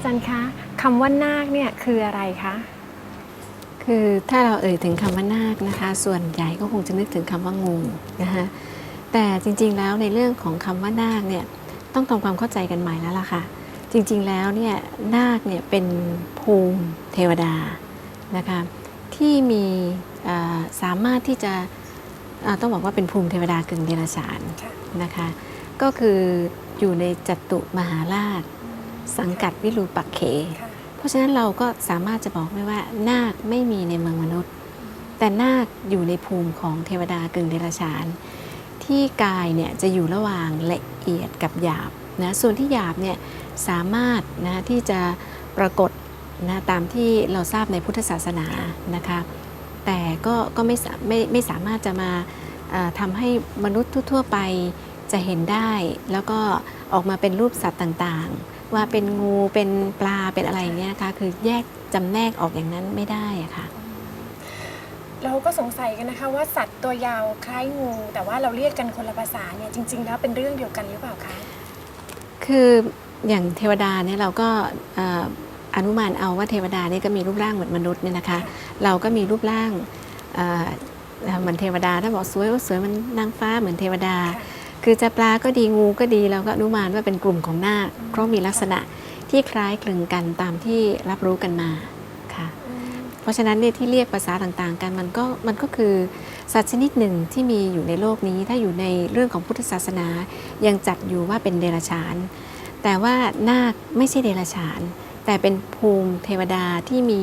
อาจารย์คะคำว่านาคเนี่ยคืออะไรคะคือถ้าเราเอ่ยถึงคำว่านาคนะคะ ส่วนใหญ่ก็คงจะนึกถึงคำว่างูนะคะแต่จริงๆแล้วในเรื่องของคำว่านาคเนี่ยต้องทำความเข้าใจกันใหม่แล้วล่ะค่ะ จริงๆแล้วเนี่ยนาคเนี่ยเป็นภูมิเทวดานะคะที่มีสามารถที่จะต้องบอกว่าเป็นภูมิเทวดากึ่งเดรัจฉานนะคะ ก็คืออยู่ในจัตุมหาราช สังกัดวิรูปักเขค่ะเพราะฉะนั้นเราก็สามารถจะบอกได้ว่านาคไม่มีในเมืองมนุษย์ แต่นาคอยู่ในภูมิของเทวดากึ่งเดรัจฉาน ที่กายเนี่ยจะอยู่ระหว่างละเอียดกับหยาบนะส่วนที่หยาบเนี่ยสามารถนะที่จะปรากฏนะตามที่เราทราบในพุทธศาสนานะคะแต่ก็ก็ไม่สาไม่ไม่สามารถจะมาเอ่อทำให้มนุษย์ทั่วๆไปจะเห็นได้ แล้วก็ออกมาเป็นรูปสัตว์ต่างๆ ว่าเป็นงูเป็นปลาเป็นอะไรอย่างเงี้ยนะคะคือแยกจำแนกออกอย่างนั้นไม่ได้อะค่ะ เราก็สงสัยกันนะคะว่าสัตว์ตัวยาวคล้ายงู แต่ว่าเราเรียกกันคนละภาษาเนี่ยจริง ๆ แล้วเป็นเรื่องเดียวกันหรือเปล่าคะคืออย่างเทวดาเนี่ยเราก็เอ่ออนุมานเอาว่าเทวดาเนี่ยก็มีรูปร่างเหมือนมนุษย์เนี่ยนะคะ เราก็มีรูปร่างเอ่อเหมือนเทวดาถ้าบอกสวยว่าสวยมันนางฟ้าเหมือนเทวดา ค่ะคือจะปลาก็ดีงูก็ดีเราก็อนุมานว่าเป็นกลุ่มของนาคเพราะมีลักษณะที่คล้ายคลึงกันตามที่รับรู้กันมาค่ะอืมเพราะฉะนั้นเนี่ยที่เรียกภาษาต่างๆ กันมันก็มันก็คือสัตว์ชนิดหนึ่งที่มีอยู่ในโลกนี้ ถ้าอยู่ในเรื่องของพุทธศาสนา ยังจัดอยู่ว่าเป็นเดรัจฉาน แต่ว่านาคไม่ใช่เดรัจฉาน แต่เป็นภูมิเทวดาที่มี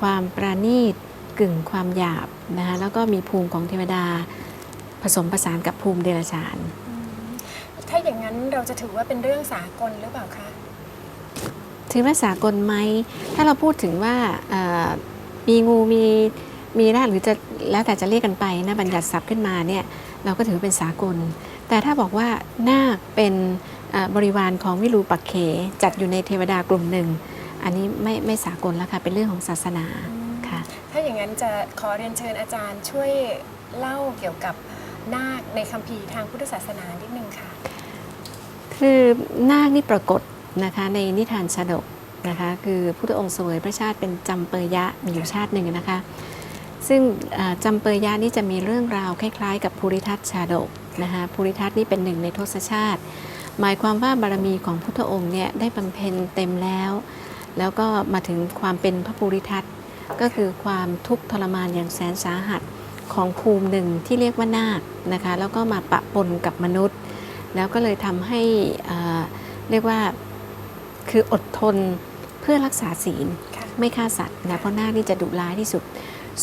ความประณีตกึ่งความหยาบนะคะแล้วก็มีภูมิของเทวดาผสมผสานกับภูมิเดรัจฉาน เราจะถือว่าเป็นเรื่องสากลหรือเปล่าคะ ถือว่าสากลไหม ถ้าเราพูดถึงว่าเอ่อมีงูมีมีนาคหรือจะแล้วแต่จะเรียกกันไปนะบัญญัติศัพท์ขึ้นมาเนี่ยเราก็ถือเป็นสากล แต่ถ้าบอกว่านาคเป็นเอ่อบริวารของวิรูปักเขจัดอยู่ในเทวดากลุ่มหนึ่ง อันนี้ไม่ไม่สากลแล้วค่ะเป็นเรื่องของศาสนาค่ะถ้าอย่างนั้นจะขอเรียนเชิญอาจารย์ช่วยเล่าเกี่ยวกับนาคในคัมภีร์ทางพุทธศาสนานิดนึงค่ะ คือนาคนี่ปรากฏนะคะในนิทานชาดกนะคะคือพุทธองค์เสวยพระชาติเป็นจำเปยยะมีอยู่ชาติหนึ่งนะคะ ซึ่งจำเปยยะนี่จะมีเรื่องราวคล้ายๆ กับภูริทัตชาดกนะคะภูริทัตนี่เป็นหนึ่งในทศชาติ หมายความว่าบารมีของพุทธองค์เนี่ยได้บำเพ็ญเต็มแล้ว แล้วก็มาถึงความเป็นพระภูริทัตก็คือความทุกข์ทรมานอย่างแสนสาหัสของภูมิหนึ่งที่เรียกว่านาคนะคะแล้วก็มาปะปนกับมนุษย์ แล้วก็เลยทำให้อ่าเรียกว่าคืออดทนเพื่อรักษาศีลค่ะไม่ฆ่าสัตว์นะเพราะนาคนี่จะดุร้ายที่สุด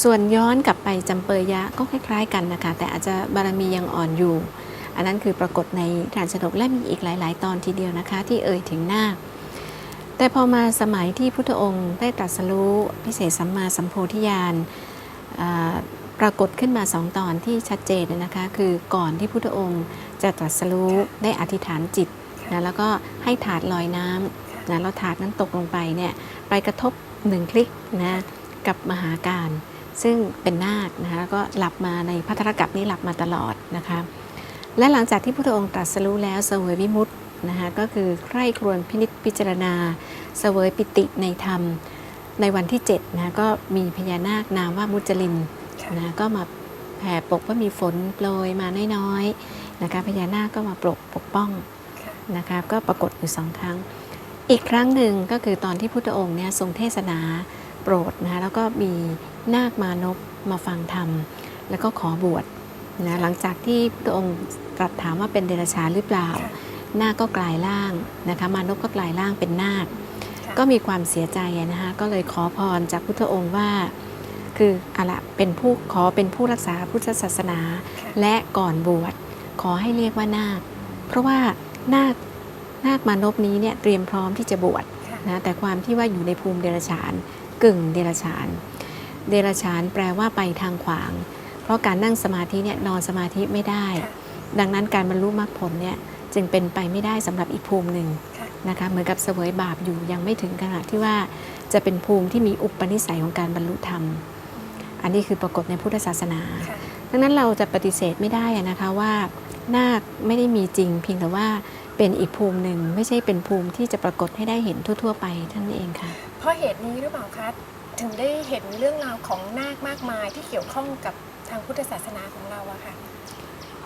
ส่วนย้อนกลับไปจำเปยยะก็คล้ายๆกันนะคะ แต่อาจจะบารมียังอ่อนอยู่ อันนั้นคือปรากฏในฐานชนกและมีอีกหลาย ๆ ตอนทีเดียวนะคะ ที่เอ่ยถึงนาคแต่พอมาสมัยที่พุทธองค์ได้ตรัสรู้พิเศษสัมมาสัมโพธิญาณอ่า ปรากฏขึ้นมาสองตอนที่ชัดเจนนะคะ คือก่อนที่พุทธองค์จะตรัสรู้ได้อธิษฐานจิตนะแล้วก็ให้ถาดลอยน้ำนะแล้วถาดนั้นตกลงไปเนี่ยไปกระทบหนึ่งคลิกนะกับมหาการ ซึ่งเป็นนาคนะคะแล้วก็หลับมาในพัทธกัปนี้หลับมาตลอดนะคะและหลังจากที่พระองค์ตรัสรู้แล้วเสวยวิมุตตินะคะก็คือใคร่ครวญพินิจพิจารณา เสวยปิติในธรรม ในวันที่7นะก็มีพญานาคนามว่ามุจลิน นะก็มาแผ่ปกว่ามีฝนโปรยมาน้อยๆนะคะพญานาคก็มาปกปกป้องค่ะนะคะก็ปรากฏอยู่สองครั้ง อีกครั้งหนึ่งก็คือตอนที่พุทธองค์เนี่ยทรงเทศนาโปรดนะคะแล้วก็มีนาคมานพมาฟังธรรม แล้วก็ขอบวชนะหลังจากที่พระองค์ตรัสถามว่าเป็นเดรัจฉานหรือเปล่าค่ะนาคก็กลายร่างนะคะมานพก็กลายร่างเป็นนาคค่ะก็มีความเสียใจอะนะคะก็เลยขอพรจากพุทธองค์ว่า คืออะละเป็นผู้ขอเป็นผู้รักษาพุทธศาสนาค่ะและก่อนบวชขอให้เรียกว่านาค เพราะว่านาคนาคมานพนี้เนี่ยเตรียมพร้อมที่จะบวชค่ะนะแต่ความที่ว่าอยู่ในภูมิเดรัจฉานกึ่งเดรัจฉาน เดรัจฉานแปลว่าไปทางขวาง เพราะการนั่งสมาธิเนี่ยนอนสมาธิไม่ได้ค่ะดังนั้นการบรรลุมรรคผลเนี่ยจึงเป็นไปไม่ได้สำหรับอีกภูมิหนึ่งค่ะนะคะเหมือนกับเสวยบาปอยู่ยังไม่ถึงขนาดที่ว่าจะเป็นภูมิที่มีอุปนิสัยของการบรรลุธรรม อันนี้คือปรากฏในพุทธศาสนาค่ะดังนั้นเราจะปฏิเสธไม่ได้อะนะคะว่านาคไม่ได้มีจริง เพียงแต่ว่าเป็นอีกภูมิหนึ่งไม่ใช่เป็นภูมิที่จะปรากฏให้ได้เห็นทั่ว ๆ ไปเท่านนเองค่ะ เพราะเหตุนี้หรือเปล่าคะถึงได้เห็นเรื่องราวของนาคมากมายที่เกี่ยวข้องกับทางพุทธศาสนาของเราอะค่ะ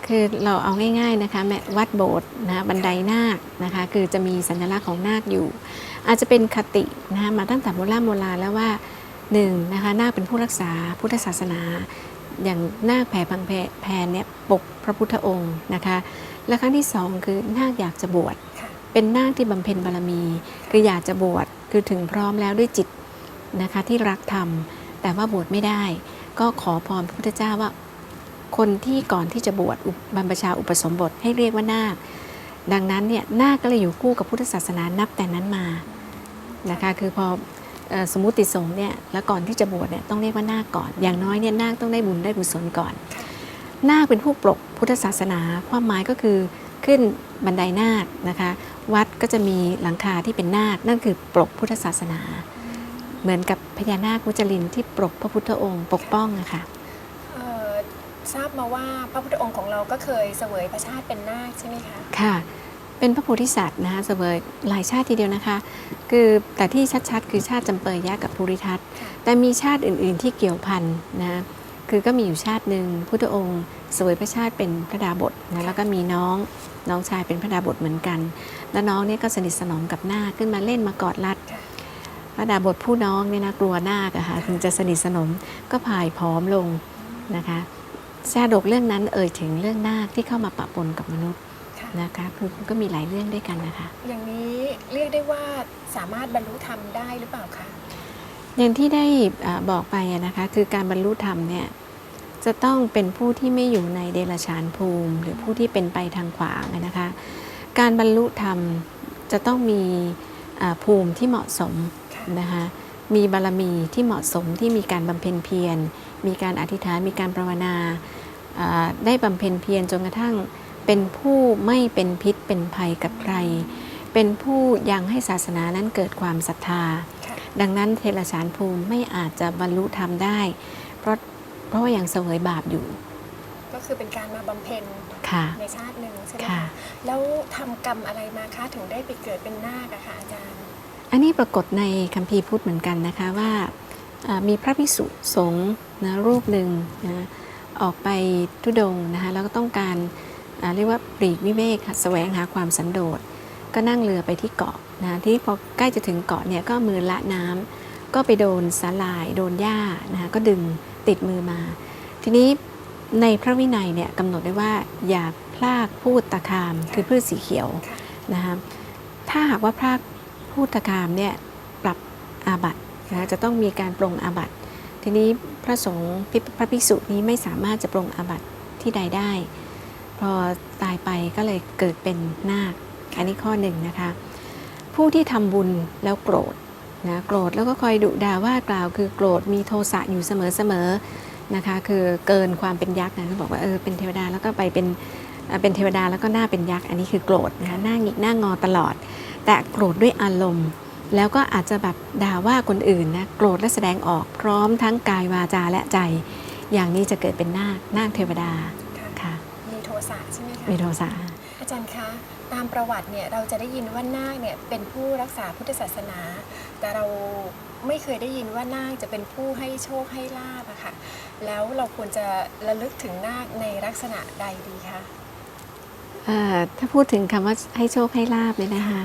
คือเราเอาง่ายๆนะคะแม้วัดโบสถ์นะคะบันไดนาคนะคะคือจะมีสัญลักษณ์ของนาคอยู่ อาจจะเป็นคตินะคะมาตั้งแต่โบราณโบราณแล้วว่า หนึ่งนะคะนาคเป็นผู้รักษาพุทธศาสนา อย่างนาคแผ่พังแพแพนเนี่ยปกพระพุทธองค์นะคะและครั้งที่สองคือนาคอยากจะบวชค่ะเป็นนาคที่บำเพ็ญบารมี คืออยากจะบวชคือถึงพร้อมแล้วด้วยจิตนะคะที่รักธรรม แต่ว่าบวชไม่ได้ ก็ขอพรพระพุทธเจ้าว่า คนที่ก่อนที่จะบวชอุปบรรพชาอุปสมบทให้เรียกว่านาค ดังนั้นเนี่ยนาคก็เลยอยู่คู่กับพุทธศาสนานับแต่นั้นมานะคะคือพอเอ่อ สมมุติสงฆ์เนี่ยแล้วก่อนที่จะบวชเนี่ยต้องเรียกว่านาคก่อน อย่างน้อยเนี่ยนาคต้องได้บุญได้กุศลก่อน นาคเป็นผู้ปกพุทธศาสนา ความหมายก็คือขึ้นบันไดนาคนะคะ วัดก็จะมีหลังคาที่เป็นนาคนั่นคือปกพุทธศาสนา เหมือนกับพญานาคมุจลินที่ปกพระพุทธองค์ ปกป้องอะค่ะเอ่อทราบมาว่าพระพุทธองค์ของเราก็เคยเสวยพระชาติเป็นนาคใช่ไหมคะค่ะ เป็นพระโพธิสัตว์นะคะเสวยหลายชาติทีเดียวนะคะ คือแต่ที่ชัดๆ คือชาติจำเปยยะกับภูริทัตค่ะแต่มีชาติอื่นๆที่เกี่ยวพันนะคือก็มีอยู่ชาติหนึ่งพุทธองค์เสวยพระชาติเป็นพระดาบทนะแล้วก็มีน้องน้องชายเป็นพระดาบทเหมือนกัน แล้วน้องเนี่ยก็สนิทสนมกับนาคขึ้นมาเล่นมากอดรัดค่ะพระดาบทผู้น้องเนี่ยนะกลัวนาคอะค่ะถึงจะสนิทสนมก็พายผอมลงนะคะชาดกเรื่องนั้นเอ่ยถึงเรื่องนาคที่เข้ามาปะปนกับมนุษย์ค่ะ นะคะคือก็มีหลายเรื่องด้วยกันนะคะ อย่างนี้เรียกได้ว่าสามารถบรรลุธรรมได้หรือเปล่าคะอย่างที่ได้อ่าบอกไปอะนะคะคือการบรรลุธรรมเนี่ยจะต้องเป็นผู้ที่ไม่อยู่ในเดรัจฉานภูมิ หรือผู้ที่เป็นไปทางขวางอะนะคะการบรรลุธรรมจะต้องมีอ่าภูมิที่เหมาะสมค่ะนะคะมีบารมีที่เหมาะสมที่มีการบำเพ็ญเพียร มีการอธิษฐาน มีการภาวนาอ่าได้บำเพ็ญเพียรจนกระทั่ง เป็นผู้ไม่เป็นพิษเป็นภัยกับใคร เป็นผู้ยังให้ศาสนานั้นเกิดความศรัทธาค่ะดังนั้นเทระสารภูมิไม่อาจจะบรรลุธรรมได้ เพราะเพราะว่ายังเสวยบาปอยู่ ก็คือเป็นการมาบำเพ็ญค่ะในชาติหนึ่งใช่ไหมค่ะคะแล้วทำกรรมอะไรมาคะถึงได้ไปเกิดเป็นนาคอะค่ะอาจารย์ อันนี้ปรากฏในคัมภีร์พุทธเหมือนกันนะคะว่าอ่ามีพระภิกษุสงฆ์นะรูปหนึ่งนะออกไปทุดงค์นะคะแล้วก็ต้องการอ่า เรียกว่าปลีกวิเวกค่ะแสวงหาความสันโดษก็นั่งเรือไปที่เกาะนะที่พอใกล้จะถึงเกาะเนี่ยก็มือละน้ำก็ไปโดนสาลายโดนหญ้านะคะก็ดึงติดมือมา ทีนี้ในพระวินัยเนี่ยกำหนดไว้ว่าอย่าพลากพูดตะคามคือพืชสีเขียวนะคะถ้าหากว่าพรากพูดตะคามเนี่ยปรับอาบัตนะจะต้องมีการปรงอาบัตทีนี้พระสงฆ์พระภิกษุนี้ไม่สามารถจะปรงอาบัตที่ใดได้ พอตายไปก็เลยเกิดเป็นนาคอันนี้ข้อหนึ่งนะคะ ผู้ที่ทำบุญแล้วโกรธนะโกรธแล้วก็คอยดุด่าว่ากล่าว คือโกรธมีโทสะอยู่เสมอๆนะคะ คือเกินความเป็นยักษ์นะเขาบอกว่าเออเป็นเทวดาแล้วก็ไปเป็นเป็นเทวดาแล้วก็หน้าเป็นยักษ์อันนี้คือโกรธนะคะหน้าหงิกหน้างอตลอด แต่โกรธด้วยอารมณ์ แล้วก็อาจจะแบบด่าว่าคนอื่นนะโกรธและแสดงออกพร้อมทั้งกายวาจาและใจ อย่างนี้จะเกิดเป็นนาคนาคเทวดา สะใช่ไหมคะมีโทสะอาจารย์คะตามประวัติเนี่ยเราจะได้ยินว่านาคเนี่ยเป็นผู้รักษาพุทธศาสนา แต่เราไม่เคยได้ยินว่านาคจะเป็นผู้ให้โชคให้ลาบอะค่ะ แล้วเราควรจะระลึกถึงนาคในลักษณะใดดีคะเอ่อถ้าพูดถึงคำว่าให้โชคให้ลาบเนี่ยนะคะ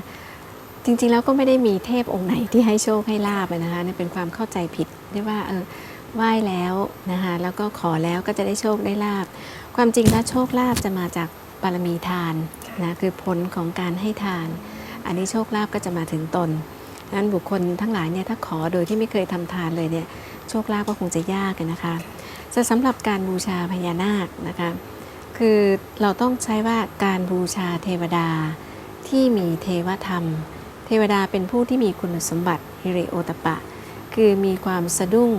จริงๆแล้วก็ไม่ได้มีเทพองค์ไหนที่ให้โชคให้ลาบอะนะคะนี่เป็นความเข้าใจผิดที่ว่าเออ ไหว้แล้วนะคะแล้วก็ขอแล้วก็จะได้โชคได้ลาบ ความจริงแล้วโชคลาบจะมาจากบารมีทานนะคือผลของการให้ทาน อันนี้โชคลาภก็จะมาถึงตนนั้นบุคคลทั้งหลายเนี่ยถ้าขอโดยที่ไม่เคยทำทานเลยเนี่ยโชคลาภก็คงจะยากกันนะคะแต่สำหรับการบูชาพญานาคนะคะคือเราต้องใช้ว่าการบูชาเทวดาที่มีเทวธรรม เทวดาเป็นผู้ที่มีคุณสมบัติฮิริโอตปะ คือมีความสะดุ้ง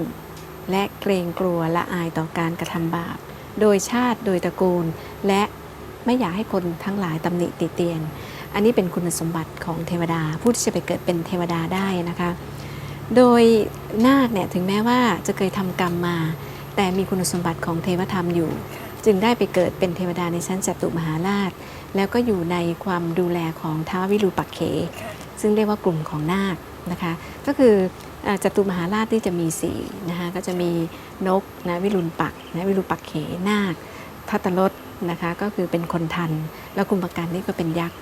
และเกรงกลัวละอายต่อการกระทำบาป โดยชาติโดยตระกูล และไม่อยากให้คนทั้งหลายตำหนิติเตียน อันนี้เป็นคุณสมบัติของเทวดา ผู้ที่จะไปเกิดเป็นเทวดาได้นะคะ โดยนาคเนี่ยถึงแม้ว่าจะเคยทำกรรมมา แต่มีคุณสมบัติของเทวธรรมอยู่ จึงได้ไปเกิดเป็นเทวดาในชั้นจตุมหาราช แล้วก็อยู่ในความดูแลของท้าววิรูปักเขค่ะซึ่งเรียกว่ากลุ่มของนาคนะคะ ก็คือ จตุมหาราชที่จะมีสี่นะคะก็จะมีนกนะวิรุณปักนะวิรุปักเขนาคทัตตรสนะคะก็คือเป็นคนทัน แล้วกุมประกันนี่ก็เป็นยักษ์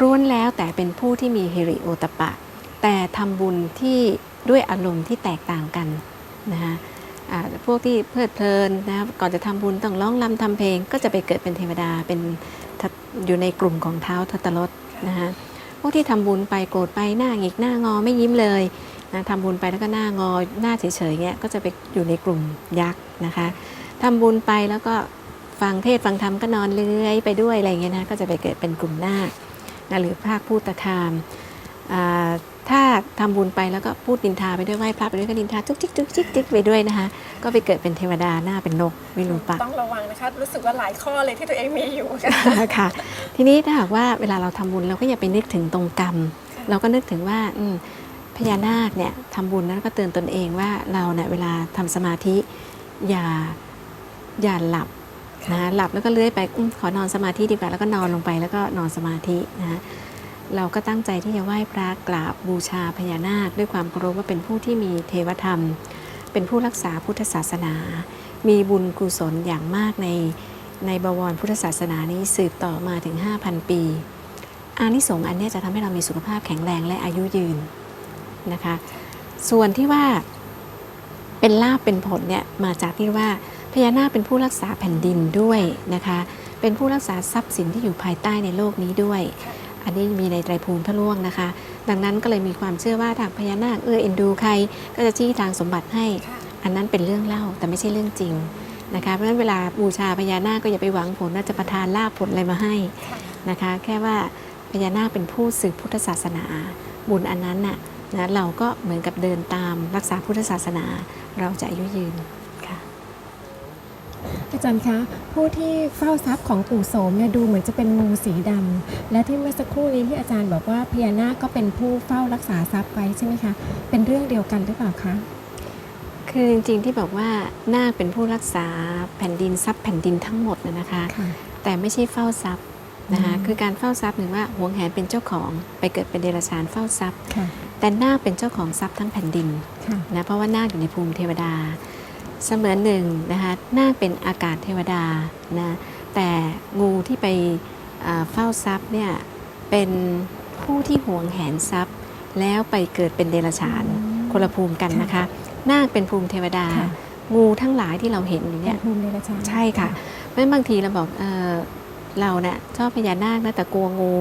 ร้วนแล้วแต่เป็นผู้ที่มีฮิริโอตปปะแต่ทำบุญที่ด้วยอารมณ์ที่แตกต่างกันนะคะพวกที่เพลิดเพลินนะก่อนจะทำบุญต้องร้องรำทำเพลง ก็จะไปเกิดเป็นเทวดาเป็นอยู่ในกลุ่มของเท้าทัตตรสนะคะพวกที่ทำบุญไปโกรธไปหน้าหงิกหน้างอไม่ยิ้มเลย นะทำบุญไปแล้วก็หน้างอหน้าเฉยๆเงี้ยก็จะไปอยู่ในกลุ่มยักษ์นะคะทำบุญไปแล้วก็ฟังเทศน์ฟังธรรมก็นอนเลื้อยไปด้วยอะไรเงี้ยนะก็จะไปเกิดเป็นกลุ่มนาคนะหรือภาคพูดตะคามอ่าถ้าทำบุญไปแล้วก็พูดนินทาไปด้วยไหว้พระไปด้วยก็นินทาจุกจิกจุกจิกจิกไปด้วยนะคะ ก็ไปเกิดเป็นเทวดาหน้าเป็นนกวิรูปักษ์ต้องระวังนะคะรู้สึกว่าหลายข้อเลยที่ตัวเองมีอยู่ค่ะค่ะทีนี้ถ้าหากว่าเวลาเราทำบุญเราก็อย่าไปนึกถึงตรงกรรม เราก็นึกถึงว่าอืม พญานาคเนี่ยทำบุญนั้นก็เตือนตนเองว่าเราเนี่ยเวลาทำสมาธิอย่าอย่าหลับนะหลับแล้วก็เลื้อยไปอมขอนอนสมาธิดีกว่าแล้วก็นอนลงไปแล้วก็นอนสมาธินะเราก็ตั้งใจที่จะไหว้พระกราบบูชาพญานาค ด้วยความเคารพว่าเป็นผู้ที่มีเทวธรรม เป็นผู้รักษาพุทธศาสนา มีบุญกุศลอย่างมากในในบวรพุทธศาสนานี้สืบต่อมาถึง 5,000 ปี อานิสงส์อันเนี้ยจะทำให้เรามีสุขภาพแข็งแรงและอายุยืน นะคะ ส่วนที่ว่าเป็นลาบเป็นผลเนี่ยมาจากที่ว่าพญานาคเป็นผู้รักษาแผ่นดินด้วยนะคะ เป็นผู้รักษาทรัพย์สินที่อยู่ภายใต้ในโลกนี้ด้วย อันนี้มีในไตรภูมิพระล่วงนะคะ ดังนั้นก็เลยมีความเชื่อว่าถ้าพญานาคเอื้อเอ็นดูใคร ก็จะชี้ทางสมบัติให้ อันนั้นเป็นเรื่องเล่าแต่ไม่ใช่เรื่องจริงนะคะเพราะฉะนั้นเวลาบูชาพญานาคก็อย่าไปหวังผลว่าจะประทานลาภผลอะไรมาให้นะคะ แค่ว่าพญานาคเป็นผู้สืบพุทธศาสนา บุญอันนั้นน่ะ นะเราก็เหมือนกับเดินตามรักษาพุทธศาสนา เราจะอายุยืนค่ะอาจารย์คะ ผู้ที่เฝ้าทรัพย์ของปู่โสมเนี่ยดูเหมือนจะเป็นงูสีดำและที่เมื่อสักครู่นี้ที่อาจารย์บอกว่าพญานาคก็เป็นผู้เฝ้ารักษาทรัพย์ไว้ใช่ไหมคะ เป็นเรื่องเดียวกันหรือเปล่าคะคือจริงๆที่บอกว่านาคเป็นผู้รักษาแผ่นดินทรัพย์แผ่นดินทั้งหมดน่ะนะคะค่ะแต่ไม่ใช่เฝ้าทรัพย์นะคะอืมคือการเฝ้าทรัพย์หนึ่งว่าหวงแหนเป็นเจ้าของไปเกิดเป็นเดรัจฉานเฝ้าทรัพย์ค่ะ แต่นาคเป็นเจ้าของทรัพย์ทั้งแผ่นดินค่ะนะเพราะว่านาคอยู่ในภูมิเทวดา เสมือนหนึ่งนะคะนาคเป็นอากาศเทวดานะแต่งูที่ไปอ่าเฝ้าทรัพย์เนี่ยเป็นผู้ที่หวงแหนทรัพย์ แล้วไปเกิดเป็นเดรัจฉานอืมคนละภูมิกันนะคะ นาคเป็นภูมิเทวดาค่ะงูทั้งหลายที่เราเห็นอยู่เป็เนี่นยภูมิเดรัจฉานใช่ค่ะเพราะฉะนั้นบางทีเราบอกเออเราเนี่ยชอบพญานาคนะแต่กลัวงู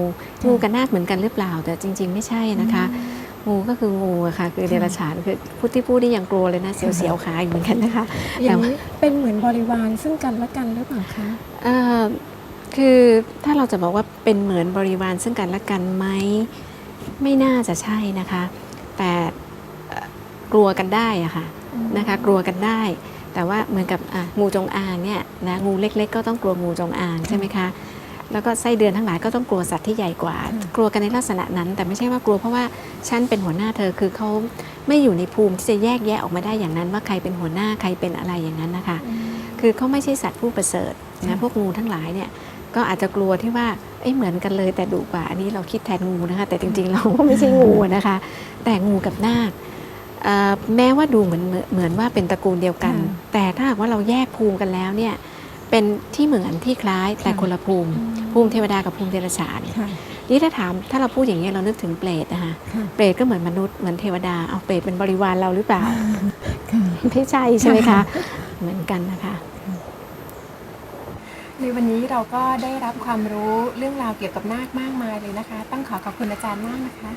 งูกับนาคเหมือนกันหรือเปล่า แต่จริง ๆ ไม่ใช่นะคะ งูก็คืองูอะค่ะ คือเดรัจฉานคือพูดที่พูดนี่ยังกลัวเลยนะเสียวๆขาอยู่เหมือนกันนะคะอย่างนี้เป็นเหมือนบริวารซึ่งกันและกันหรือเปล่าคะเอ่อคือถ้าเราจะบอกว่าเป็นเหมือนบริวารซึ่งกันและกันไหมไม่น่าจะใช่นะคะ แต่เอ่อกลัวกันได้อะค่ะนะคะ กลัวกันได้ แต่ว่าเหมือนกับอะงูจงอางเนี่ยนะงูเล็ก ๆ ก็ต้องกลัวงูจงอางใช่ไหมคะ แล้วก็ไส้เดือนทั้งหลายก็ต้องกลัวสัตว์ที่ใหญ่กว่า กลัวกันในลักษณะนั้น แต่ไม่ใช่ว่ากลัวเพราะว่าฉันเป็นหัวหน้าเธอคือเขาไม่อยู่ในภูมิที่จะแยกแยะออกมาได้อย่างนั้น ว่าใครเป็นหัวหน้าใครเป็นอะไรอย่างนั้นนะคะ คือเขาไม่ใช่สัตว์ผู้ประเสริฐนะพวกงูทั้งหลายเนี่ยก็อาจจะกลัวที่ว่าเอ้ยเหมือนกันเลยแต่ดุกว่าอันนี้เราคิดแทนงูนะคะ แต่จริงๆเราก็ไม่ใช่งูนะคะ แต่งูกับนาคเอ่อแม้ว่าดูเหมือนเหมือนเหมือนว่าเป็นตระกูลเดียวกันค่ะแต่ถ้าหากว่าเราแยกภูมิกันแล้วเนี่ยเป็นที่เหมือนที่คล้ายแต่ค่ะคนละภูมิ ภูมิเทวดากับภูมิเดรัจฉานค่ะนี่ถ้าถามถ้าเราพูดอย่างนี้ยเรานึกถึงเปรตนะคะค่ะเปรตก็เหมือนมนุษย์เหมือนเทวดาเอาเปรตเป็นบริวารเราหรือเปล่าค่ะไม่ใช่ใช่ไหมคะ เหมือนกันนะคะในวันนี้เราก็ได้รับความรู้เรื่องราวเกี่ยวกับนาคมากมายเลยนะคะ ต้องขอขอบคุณอาจารย์มากนะคะ